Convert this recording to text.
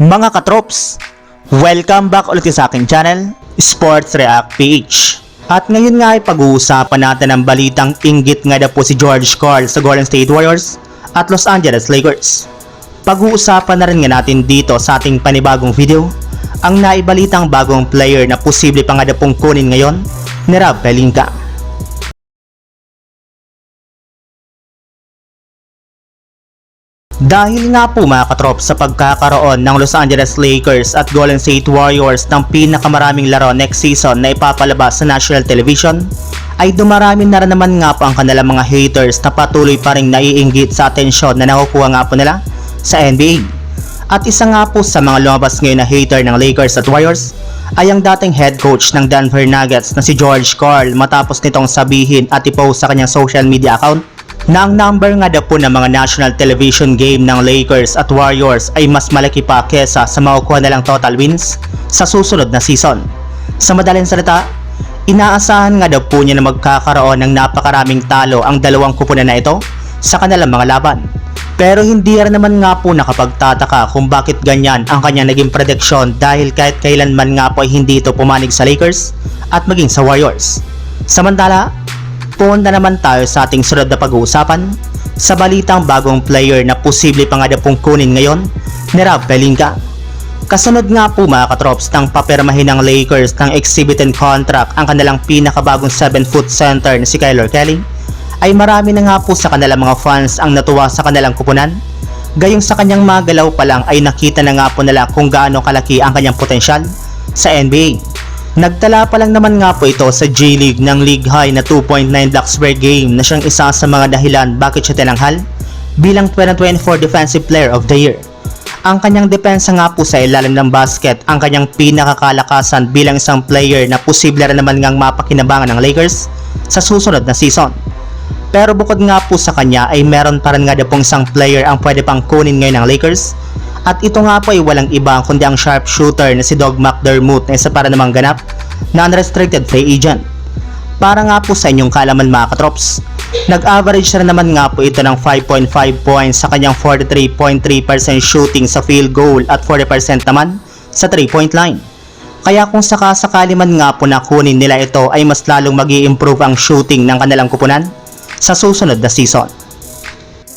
Mga katrops, welcome back ulit sa aking channel, Sports React PH. At ngayon nga ay pag-uusapan natin ang balitang inggit nga daw po si George Karl sa Golden State Warriors at Los Angeles Lakers. Pag-uusapan na rin nga natin dito sa ating panibagong video ang naibalitang bagong player na posible pa nga daw pong kunin ngayon ni Rob Pelinka. Dahil nga po mga katrop sa pagkakaroon ng Los Angeles Lakers at Golden State Warriors ng pinakamaraming laro next season na ipapalabas sa national television, ay dumarami na rin naman nga po ang kanilang mga haters na patuloy pa rin naiinggit sa atensyon na nakukuha nga po nila sa NBA. At isa nga po sa mga lumabas ngayon na hater ng Lakers at Warriors ay ang dating head coach ng Denver Nuggets na si George Karl matapos nitong sabihin at ipost sa kanyang social media account na ang number nga daw po ng mga national television game ng Lakers at Warriors ay mas malaki pa kesa sa makukuha nilang total wins sa susunod na season. Sa madaling salita, inaasahan nga daw po niya na magkakaroon ng napakaraming talo ang dalawang kupunan na ito sa kanilang mga laban. Pero hindi rin naman nga po nakapagtataka kung bakit ganyan ang kanyang naging prediksyon dahil kahit kailanman nga po ay hindi ito pumanig sa Lakers at maging sa Warriors. Samantala, punta naman tayo sa ating sunod na pag-uusapan sa balitang bagong player na posible pa nga na pong kunin ngayon ni Rob Pelinka. Kasunod nga po mga katrops ng papirmahin ng Lakers ng exhibited contract ang kanilang pinakabagong 7-foot center na si Kyler Kelly ay marami na nga po sa kanilang mga fans ang natuwa sa kanilang kupunan. Gayong sa kanyang mga galaw pa lang ay nakita na nga po nila kung gaano kalaki ang kanyang potensyal sa NBA. Nagtala pa lang naman nga po ito sa J-League ng league high na 2.9 blocks per game na siyang isa sa mga dahilan bakit siya tinanghal bilang 2024 Defensive Player of the Year. Ang kanyang depensa nga po sa ilalim ng basket ang kanyang pinakakalakasan bilang isang player na posible rin naman ngang mapakinabangan ng Lakers sa susunod na season. Pero bukod nga po sa kanya ay meron pa rin nga daw pong isang player ang pwede pang kunin ngayon ng Lakers at ito nga po ay walang iba kundi ang sharpshooter na si Doug McDermott na isa para namang ganap na unrestricted free agent. Para nga po sa inyong kalaman mga katrops, nag-average na naman nga po ito ng 5.5 points sa kanyang 43.3% shooting sa field goal at 40% naman sa 3-point line. Kaya kung sakasakali man nga po na kunin nila ito ay mas lalong mag improve ang shooting ng kanilang kupunan sa susunod na season.